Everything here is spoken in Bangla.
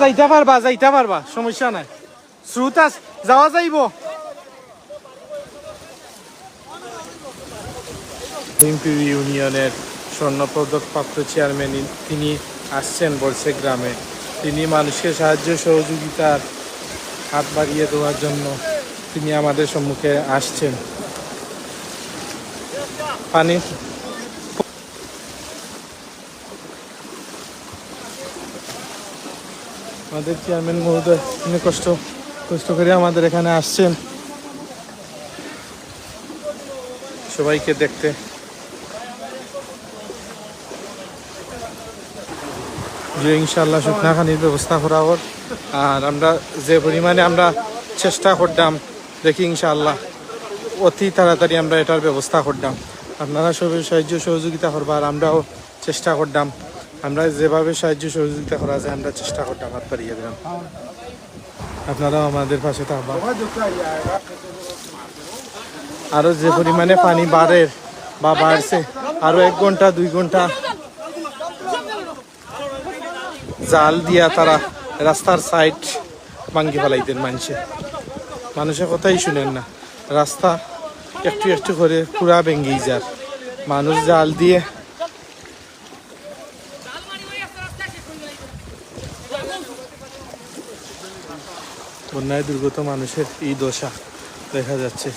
যাইতে পারবা যাইতে পারবা, সমস্যা নাই। স্রোত আস যাওয়া যাইব? ভীমপুর ইউনিয়নের স্বর্ণপদক প্রাপ্ত চেয়ারম্যান, তিনি আসছেন বলছে গ্রামে। তিনি মানুষের সাহায্য, সহযোগিতার হাত বাড়িয়ে দেওয়ার জন্য তিনি আমাদের সম্মুখে আসছেন। পানি? আমাদের চেয়ারম্যান মহোদয়, তিনি কষ্ট কষ্ট করে আমাদের এখানে আসছেন। সবাইকে দেখতে। যে ইনশাল্লাহ শুকনাখানির ব্যবস্থা করা হোক। আর আমরা যে পরিমাণে আমরা চেষ্টা করতাম, দেখি ইনশাল্লাহ অতি তাড়াতাড়ি আমরা এটার ব্যবস্থা করতাম। আপনারা সবাই সাহায্য সহযোগিতা করবার আমরাও চেষ্টা করতাম। আমরা যেভাবে সাহায্য সহযোগিতা করা যায়, আমরা চেষ্টা করতাম হাত পাড়িয়ে দিলাম। আপনারাও আমাদের পাশে থাকবা আরও যে পরিমাণে পানি বাড়ে বা বাড়ছে, আরও এক ঘণ্টা, দুই ঘণ্টা জাল দিয়া তারা রাস্তার সাইড ভাঙ্গি ফেলাইতেন মানুষে। মানুষের কথাই শুনেন না। রাস্তা একটু একটু করে পুরা ভেঙ্গেই যার মানুষ জাল দিয়ে বন্যায় দুর্গত মানুষের এই দশা দেখা যাচ্ছে।